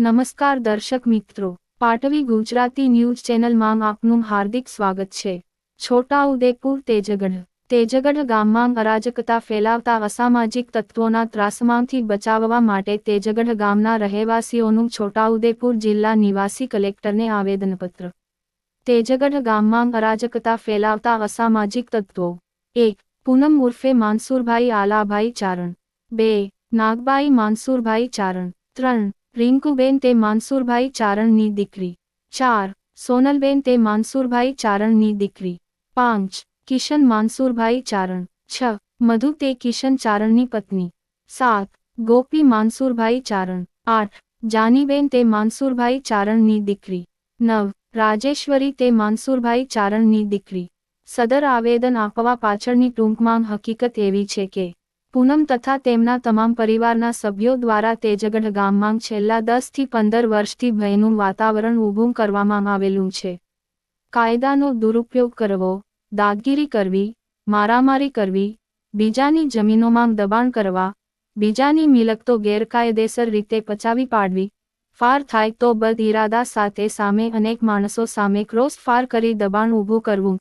નમસ્કાર દર્શક મિત્રો. પાટવી ગુજરાતી ન્યૂઝ ચેનલમાં આપનું હાર્દિક સ્વાગત છે. છોટાઉદેપુર તેજગઢ. તેજગઢ ગામમાં અરાજકતા ફેલાવતા અસામાજિક તત્વોના ત્રાસમાંથી બચાવવા માટે તેજગઢ ગામના રહેવાસીઓનું છોટાઉદેપુર જિલ્લા નિવાસી કલેક્ટરને આવેદનપત્ર. તેજગઢ ગામમાં અરાજકતા ફેલાવતા અસામાજિક તત્વો. એક, પૂનમ ઉર્ફે માનસુરભાઈ આલાભાઈ ચારણ. બે, નાગબાઈ માનસુરભાઈ ચારણ. ત્રણ રિંકુબેન તે માનસુરભાઈ ચારણની દીકરી. ચાર. સોનલબેન તે માનસુરભાઈ ચારણની દીકરી. પાંચ. કિશન માનસુરભાઈ ચારણ. છ. મધુ તે કિશન ચારણની પત્ની. સાત. ગોપી માનસુરભાઈ ચારણ. આઠ. જાનીબેન તે માનસુરભાઈ ચારણની દીકરી. નવ. રાજેશ્વરી તે માનસુરભાઈ ચારણની દીકરી. સદર આવેદન આપવા પાછળની ટૂંકમાં હકીકત એવી છે કે પૂનમ તથા તેમના તમામ પરિવારના સભ્યો દ્વારા તેજગઢ ગામમાં છેલ્લા દસથી પંદર વર્ષથી ભયનું વાતાવરણ ઊભું કરવામાં આવેલું છે. કાયદાનો દુરુપયોગ કરવો, દાગીરી કરવી, મારામારી કરવી, બીજાની જમીનોમાં દબાણ કરવા, બીજાની મિલકતો ગેરકાયદેસર રીતે પચાવી પાડવી, ફાર થાય તો બદ ઇરાદા સાથે સામે અનેક માણસો સામે ક્રોસ ફાર કરી દબાણ ઊભું કરવું.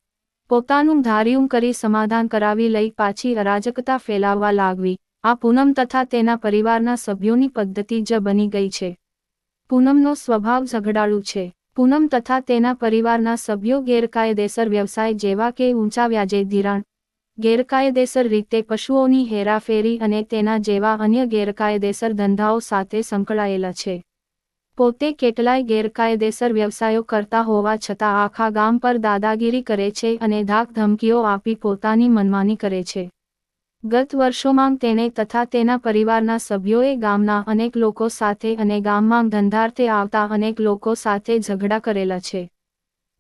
પોતાનું ધાર્યું કરી સમાધાન કરાવી લઈ પાછી અરાજકતા ફેલાવવા લાગવી. આ પૂનમ તથા તેના પરિવારના સભ્યોની પદ્ધતિ જ બની ગઈ છે. પૂનમનો સ્વભાવ ઝઘડાળુ છે. પૂનમ તથા તેના પરિવારના સભ્યો ગેરકાયદેસર વ્યવસાય જેવા કે ઊંચા વ્યાજે ધિરાણ, ગેરકાયદેસર રીતે પશુઓની હેરાફેરી અને તેના જેવા અન્ય ગેરકાયદેસર ધંધાઓ સાથે સંકળાયેલા છે. પોતે કેટલાય ગેરકાયદેસર વ્યવસાયો કરતા હોવા છતાં આખા ગામ પર દાદાગીરી કરે છે અને ધાક ધમકીઓ આપી પોતાની મનમાની કરે છે. ગત વર્ષોમાં તેણે તથા તેના પરિવારના સભ્યોએ ગામના અનેક લોકો સાથે અને ગામમાં ધંધાર્થે આવતા અનેક લોકો સાથે ઝઘડા કરેલા છે.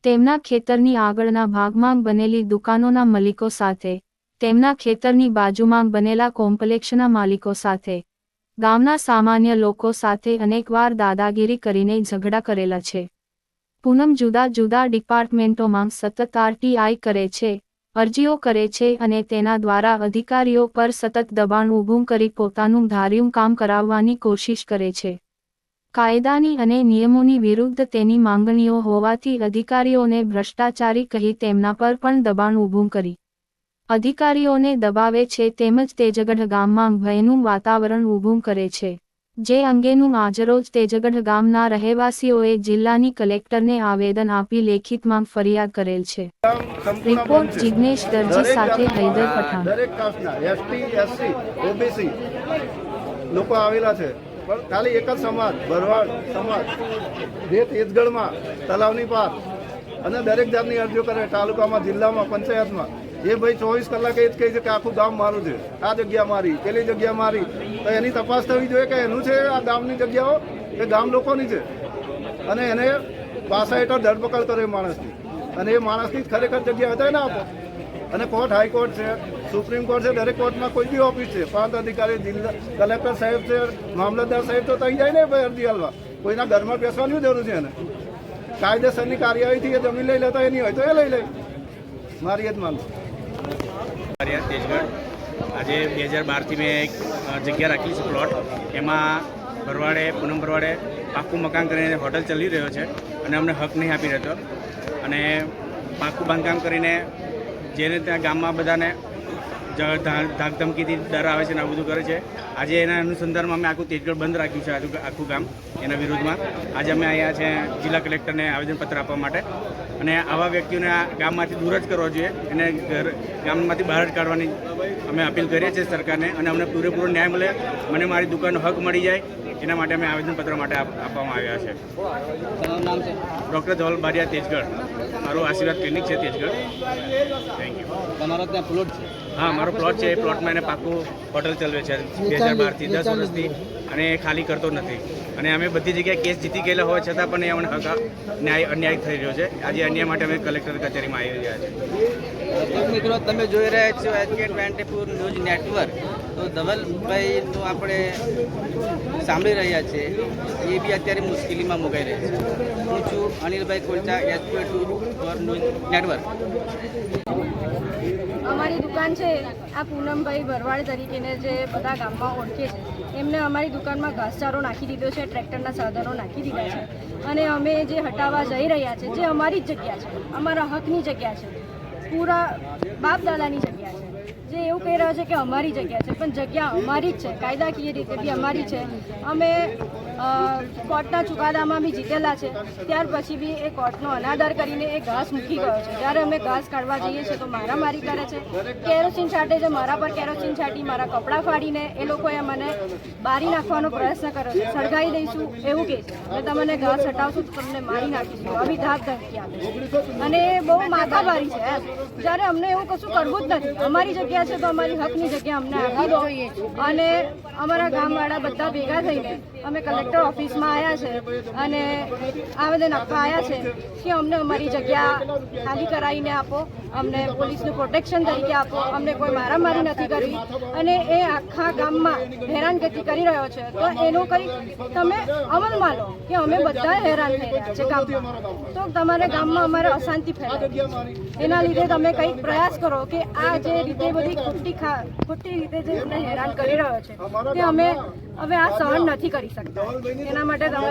તેમના ખેતરની આગળના ભાગમાં બનેલી દુકાનોના માલિકો સાથે, તેમના ખેતરની બાજુમાં બનેલા કોમ્પ્લેક્ષના માલિકો સાથે ગામના સામાન્ય લોકો સાથે અનેકવાર દાદાગીરી કરીને ઝઘડા કરેલા છે. પૂનમ જુદા જુદા ડિપાર્ટમેન્ટોમાં સતત આરટીઆઈ કરે છે, અરજીઓ કરે છે અને તેના દ્વારા અધિકારીઓ પર સતત દબાણ ઊભું કરી પોતાનું ધાર્યું કામ કરાવવાની કોશિશ કરે છે. કાયદાની અને નિયમોની વિરુદ્ધ તેની માંગણીઓ હોવાથી અધિકારીઓને ભ્રષ્ટાચારી કહી તેમના પર પણ દબાણ ઊભું કરી. અધિકારીઓને દબાવે છે તેમજ તેજગઢ ગામમાં ભયનું વાતાવરણ ઊભું કરે છે. જે અંગેનું આજરોજ તેજગઢ ગામના રહેવાસીઓએ જિલ્લાની કલેક્ટરને આવેદન આપી લેખિતમાં ફરિયાદ કરેલ છે. રિપોર્ટ જિગ્નેશ દરજી સાથે હૈદર પઠાણ. દરેક કાસ્ટના એસટી એસસી ઓબીસી લોકો આવેલા છે. પણ ખાલી એક જ સમાજ ભરવાડ સમાજ જે તેજગઢમાં તલાવની પાર અને દરેક જાતની અરજીઓ કરે. તાલુકામાં જિલ્લામાં પંચાયતમાં. એ ભાઈ ચોવીસ કલાકે જ કહે છે કે આખું ગામ મારું છે. આ જગ્યા મારી, પેલી જગ્યા મારી. તો એની તપાસ થવી જોઈએ કે એનું છે આ ગામની જગ્યાઓ? એ ગામ લોકોની છે? અને એને પાસા હેઠળ ધરપકડ કરે એ માણસની. અને એ માણસની ખરેખર જગ્યા હતા એના આપો. અને કોર્ટ હાઈકોર્ટ છે, સુપ્રીમ કોર્ટ છે, દરેક કોર્ટમાં કોઈ બી ઓફિસ છે. પ્રાંત અધિકારી, જિલ્લા કલેક્ટર સાહેબ છે, મામલતદાર સાહેબ તો થઈ જાય ને ભાઈ અરજી હાલવા. કોઈના ઘરમાં બેસવાની જરૂર છે એને. કાયદેસરની કાર્યવાહીથી એ જમીન લઈ લેતા, એની હોય તો એ લઈ લે. મારી એ જ માનું આર્યા તેજગઢ. આજે બે હજાર બારથી મેં એક જગ્યા રાખી છે પ્લોટ. એમાં ભરવાડે, પૂનમ ભરવાડે પાકું મકાન કરીને હોટલ ચાલી રહ્યો છે અને અમને હક નહીં આપી રહેતો. અને પાકું બાંધકામ કરીને જેને ત્યાં ગામમાં બધાને ધાકધમકીથી ડર આવે છે ને આ બધું કરે છે. આજે એના અનુસંધાનમાં અમે આખું તેજગઢ બંધ રાખ્યું છે આજુ આખું ગામ એના વિરોધમાં આજે અમે અહીંયા છે જિલ્લા કલેક્ટરને આવેદનપત્ર આપવા માટે. અને આવા વ્યક્તિઓને આ ગામમાંથી દૂર જ કરવા જોઈએ. એને ઘર ગામમાંથી બહાર જ કાઢવાની અમે અપીલ કરીએ છીએ સરકારને. અને અમને પૂરેપૂરો ન્યાય મળે. મને મારી દુકાનનો હક મળી જાય. એના માટે અમે આવેદનપત્ર માટે આપવામાં આવ્યા છે. ડૉક્ટર ધવલ બારિયા તેજગઢ. મારું આશીર્વાદ ક્લિનિક છે તેજગઢ. થેન્ક યુ તમારો ત્યાં પ્લોટ છે? હા મારો પ્લોટ છે એ પ્લોટમાં એને પાકું હોટલ ચલાવે છે. બે હજાર બારથી દસ વર્ષથી અને એ ખાલી કરતો નથી. અને અમે બધી જગ્યાએ કેસ જીતી ગયેલા હોવા છતાં પણ એ અમને હક ન્યાય અન્યાય થઈ રહ્યો છે. આજે અન્યાય માટે અમે કલેક્ટર કચેરીમાં આવી રહ્યા છે મિત્રો તમે જોઈ રહ્યા છો HK twenty four news network. તો ધવલભાઈનું આપણે સાંભળી રહ્યા છે. એ બી અત્યારે મુશ્કેલીમાં મુકાઈ રહ્યા છે. હું છું Anilbhai Kolcha HK two four news network. અમારી દુકાન છે, આ પૂનમભાઈ ભરવાડ તરીકેને જે બધા ગામમાં ઓળખે છે, એમને અમારી દુકાનમાં ઘાસચારો નાખી દીધો છે, ટ્રેક્ટરના સાધનો નાખી દીધા છે. અને અમે જે હટાવવા જઈ રહ્યા છે, જે અમારી જ જગ્યા છે, અમારા હકની જગ્યા છે, પૂરા બાપ દાદાની જગ્યા છે. જે એવું કહી રહ્યા છે કે અમારી જગ્યા છે, પણ જગ્યા અમારી જ છે, કાયદાકીય રીતે બી અમારી છે. અમે કોર્ટના ચુકાદામાં બી જીતેલા છે. ત્યાર પછી બી એ કોર્ટનો અનાદર કરીને એ ઘાસ મૂકી ગયો છે. જ્યારે અમે ઘાસ કાઢવા જઈએ છીએ તો મારામારી કરે છે. કેરોસીન છાંટે છે, મારા પર કેરોસીન છાંટી, મારા કપડાં ફાડીને એ લોકોએ મને બારી નાખવાનો પ્રયત્ન કર્યો છે. સળગાવી દઈશું એવું કહે છે. તમને ઘાસ હટાવશું તો તમને મારી નાખીશું. આવી ધાક ધમકી આપે છે. અને બહુ માથાભારી છે જ્યારે અમને એવું કશું કરવું જ નથી. અમારી જગ્યા છે તો અમારી હકની જગ્યા અમને આપી દો. અને અમારા ગામવાળા બધા ભેગા થઈને અમે કલેક્ટર ઓફિસમાં આવ્યા છે અને આવેદન આપવા આવ્યા છે કે અમને અમારી જગ્યા ખાલી કરાવીને આપો, અમને પોલીસનું પ્રોટેક્શન તરીકે આપો, અમને કોઈ મારામારી નથી કરી. અને એ આખા ગામમાં હેરાનગતિ કરી રહ્યો છે. તો એનો કંઈક તમે અમલમાં લો કે અમે બધા હેરાન થઈ રહ્યા છે ગામમાં. તો તમારે ગામમાં અમારે અશાંતિ ફેલાય એના લીધે તમે કંઈક પ્રયાસ કરો કે આ જે રીતે બધી ખોટી ખોટી રીતે જે અમને હેરાન કરી રહ્યો છે, તે અમે હવે આ સહન નથી કરી શકતા. એના માટે તમે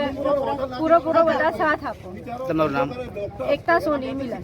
પૂરો પૂરો બધા સાથ આપો. તમારું નામ? એકતા સોની મિલન.